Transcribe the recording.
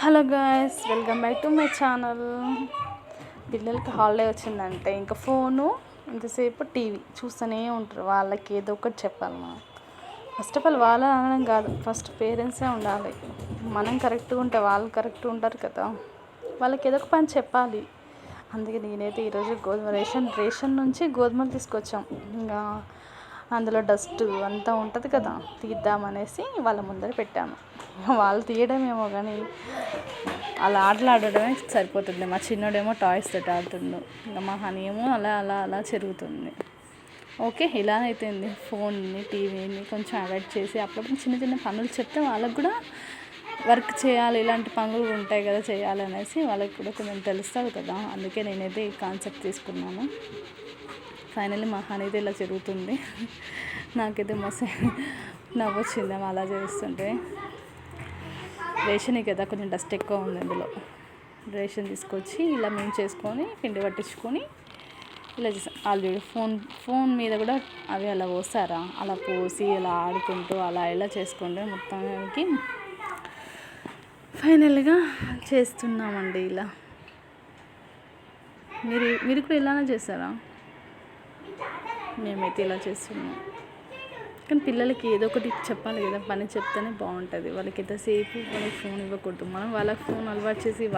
Hello guys welcome back to my channel పిల్లలకి holiday వచ్చిందంటే ఇంకా ఫోను ఇంతసేపు టీవీ చూస్తూనే ఉంటారు. వాళ్ళకి ఏదో ఒకటి చెప్పాలి మనం. ఫస్ట్ ఆఫ్ ఆల్ వాళ్ళ అనడం కాదు ఫస్ట్ పేరెంట్సే ఉండాలి. మనం కరెక్ట్గా ఉంటే వాళ్ళు కరెక్ట్గా ఉంటారు కదా. వాళ్ళకి ఏదో ఒక పని చెప్పాలి. అందుకే నేనైతే ఈరోజు గోధుమ రేషన్ రేషన్ నుంచి గోధుమలు తీసుకొచ్చాం. ఇంకా అందులో డస్ట్ అంతా ఉంటుంది కదా తీద్దామనేసి వాళ్ళ ముందర పెట్టాను. వాళ్ళు తీయడమేమో కానీ అలా ఆటలు ఆడడమే సరిపోతుంది. మా చిన్నోడేమో టాయ్స్ తోటి ఆడుతుండు. ఇంకా మా హనీ ఏమో అలా అలా అలా జరుగుతుంది ఓకే ఇలా అయిపోయింది ఫోన్ని టీవీని కొంచెం అవాయిడ్ చేసి అప్పుడప్పుడు చిన్న చిన్న పనులు చెప్తే వాళ్ళకు కూడా వర్క్ చేయాలి ఇలాంటి పనులు ఉంటాయి కదా చేయాలి అనేసి వాళ్ళకి కూడా కొంచెం తెలుస్తుంది కదా. అందుకే నేనైతే ఈ కాన్సెప్ట్ తీసుకున్నాను. ఫైనల్లీ మా అనేది ఇలా జరుగుతుంది. నాకైతే మస్తు నవ్వు వచ్చింది ఆమె అలా చేస్తుంటే. రేషన్ కదా కొంచెం డస్ట్ ఎక్కువ ఉంది ఇందులో రేషన్ తీసుకొచ్చి ఇలా మేము చేసుకొని పిండి పట్టించుకొని ఇలా చేసాం. ఆల్రెడీ ఫోన్ ఫోన్ మీద కూడా అవి అలా పోస్తారా? అలా పోసి అలా ఆడుకుంటూ అలా ఇలా చేసుకుంటూ మొత్తానికి ఫైనల్గా చేస్తున్నామండి ఇలా. మీరు మీరు కూడా ఇలానే చేస్తారా? మేమైతే ఇలా చేస్తున్నాం. కానీ పిల్లలకి ఏదో ఒకటి చెప్పాలి కదా పని చెప్తేనే బాగుంటుంది. వాళ్ళకి ఎంతసేపు వాళ్ళకి ఫోన్ ఇవ్వకూడదు. మనం వాళ్ళకి ఫోన్ అలవాటు చేసి